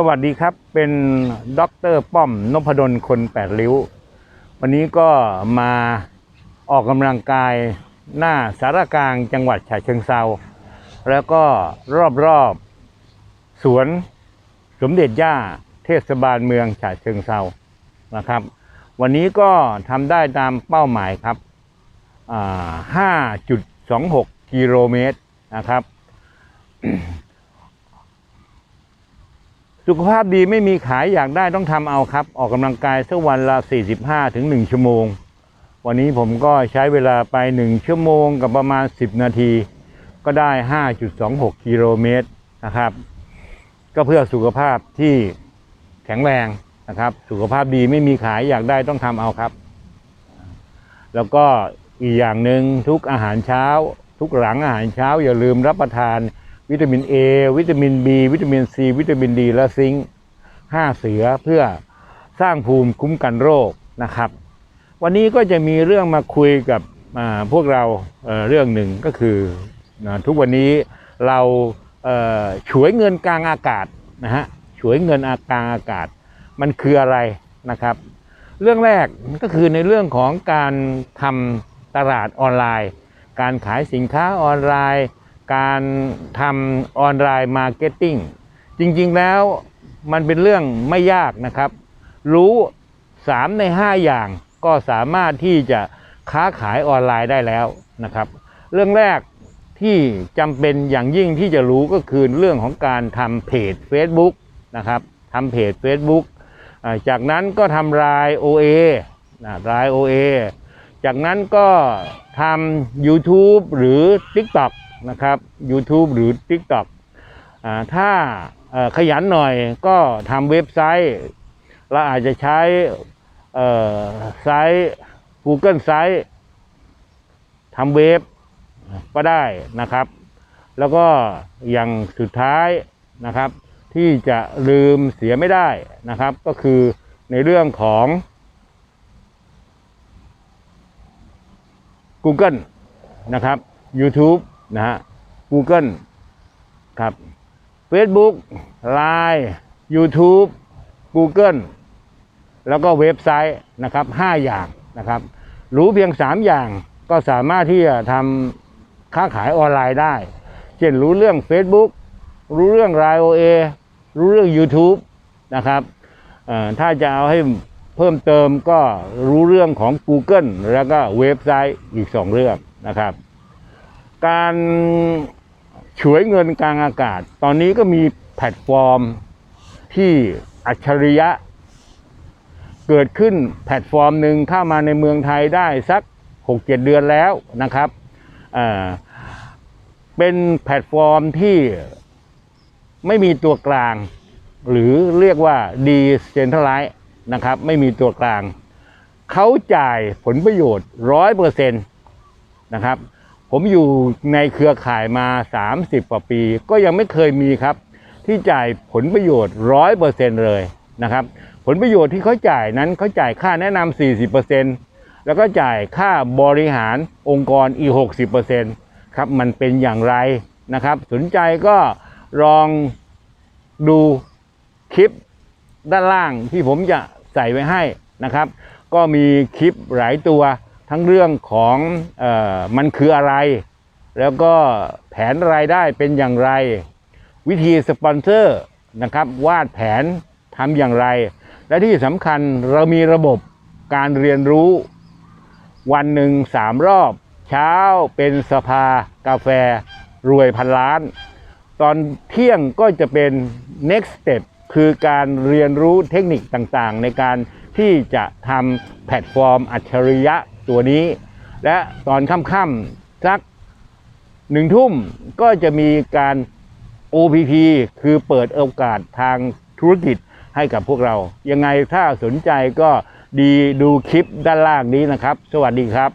สวัสดีครับ เป็นด็อกเตอร์ป้อมนพดลคนแปดริ้ว วันนี้ก็มาออกกำลังกายหน้าสารกลางจังหวัดฉะเชิงเซาแล้วก็รอบๆสวนสมเด็จย่าเทศบาลเมืองฉะเชิงเซานะครับ วันนี้ก็ทำได้ตามเป้าหมายครับ 5.26 กิโลเมตรนะครับ สุขภาพดีไม่มีขายอยากได้ต้องทำเอาครับ ออกกำลังกายสักวันละ 45ถึง1ชั่วโมง วันนี้ผมก็ใช้เวลาไป 1 ชั่วโมงกับประมาณ 10 นาที ก็ได้ 5.26 กิโลเมตรนะครับ ก็เพื่อสุขภาพที่แข็งแรงนะครับ สุขภาพดีไม่มีขายอยากได้ต้องทำเอาครับ แล้วก็อีกอย่างหนึ่งทุกอาหารเช้า ทุกหลังอาหารเช้าอย่าลืมรับประทาน วิตามิน A วิตามิน B วิตามิน C วิตามินดีและซิงค์ห้าเสือเพื่อสร้างภูมิคุ้มกันโรคนะครับ วันนี้ก็จะมีเรื่องมาคุยกับพวกเราเเรื่องหนึ่งก็คือนะทุกวันนี้เราฉวยเงินกลางอากาศนะฮะฉวยเงินอากลางอากาศ มันคืออะไรนะครับ เรื่องแรกก็คือในเรื่องของการทำตลาดออนไลน์ การขายสินค้าออนไลน์ การทำออนไลน์มาร์เก็ตติ้งจริงๆแล้วมันเป็นเรื่องไม่ยากนะครับ รู้ 3 ใน 5 อย่างก็สามารถที่จะค้าขายออนไลน์ได้แล้วนะครับ เรื่องแรกที่จำเป็นอย่างยิ่งที่จะรู้ก็คือเรื่องของการทำเพจ Facebook นะครับทำเพจ Facebook จากนั้นก็ทำราย OA นะราย OA จากนั้นก็ทำ YouTube หรือ TikTok นะครับ YouTube หรือ TikTok อ่าถ้าขยันหน่อยก็ทำเว็บไซต์ เราอาจจะใช้ไซต์ Google ไซต์ทำเว็บก็ได้นะครับ แล้วก็อย่างสุดท้ายนะครับ ที่จะลืมเสียไม่ได้นะครับ ก็คือในเรื่องของ Google นะครับ YouTube นะฮะ Google ครับ Facebook Line YouTube Google แล้วก็เว็บไซต์นะครับ 5 อย่างนะครับ รู้เพียง 3 อย่างก็สามารถที่จะทำค้าขายออนไลน์ได้ เช่นรู้เรื่อง Facebook รู้เรื่อง l i โอเอรู้เรื่อง YouTube นะครับถ้าจะเอาให้เพิ่มเติมก็รู้เรื่องของ Google แล้วก็เว็บไซต์อีก 2 เรื่องนะครับ การฉวยเงินกลางอากาศ ตอนนี้ก็มีแพลตฟอร์มที่อัจฉริยะ เกิดขึ้นแพลตฟอร์มหนึ่งเข้ามาในเมืองไทยได้สัก 6-7 เดือนแล้วนะครับอ่าเป็นแพลตฟอร์มที่ไม่มีตัวกลาง หรือเรียกว่า d e c e n t r a l i z e นะครับ ไม่มีตัวกลาง เขาจ่ายผลประโยชน์ร้อยเปอร์เซ็นต์นะครับ ผมอยู่ในเครือข่ายมา 30กว่าปี ก็ยังไม่เคยมีครับ ที่จ่ายผลประโยชน์ร้อยเปอร์เซ็นต์เลยนะครับ ผลประโยชน์ที่เขาจ่ายนั้นเขาจ่ายค่าแนะนำ40%แล้วก็จ่ายค่าบริหารองค์กรอีก60%ครับมันเป็นอย่างไรนะครับ สนใจก็ลองดูคลิปด้านล่างที่ผมจะใส่ไว้ให้นะครับ ก็มีคลิปหลายตัว ทั้งเรื่องของออมันคืออะไร แล้วก็แผนรายได้เป็นอย่างไร วิธีสปอนเซอร์นะครับวาดแผนทำอย่างไร และที่สำคัญเรามีระบบการเรียนรู้ วันหนึ่งสามรอบ เช้าเป็นสภากาแฟรวยพันล้าน ตอนเที่ยงก็จะเป็น next step คือการเรียนรู้เทคนิคต่างๆ ในการที่จะทำแพลตฟอร์มอัจฉริยะ ตัวนี้ และตอนค่ำๆสักหนึ่งทุ่มก็จะมีการ OPP คือเปิดโอกาสทางธุรกิจให้กับพวกเรา ยังไงถ้าสนใจก็ดีดูคลิปด้านล่างนี้นะครับ สวัสดีครับ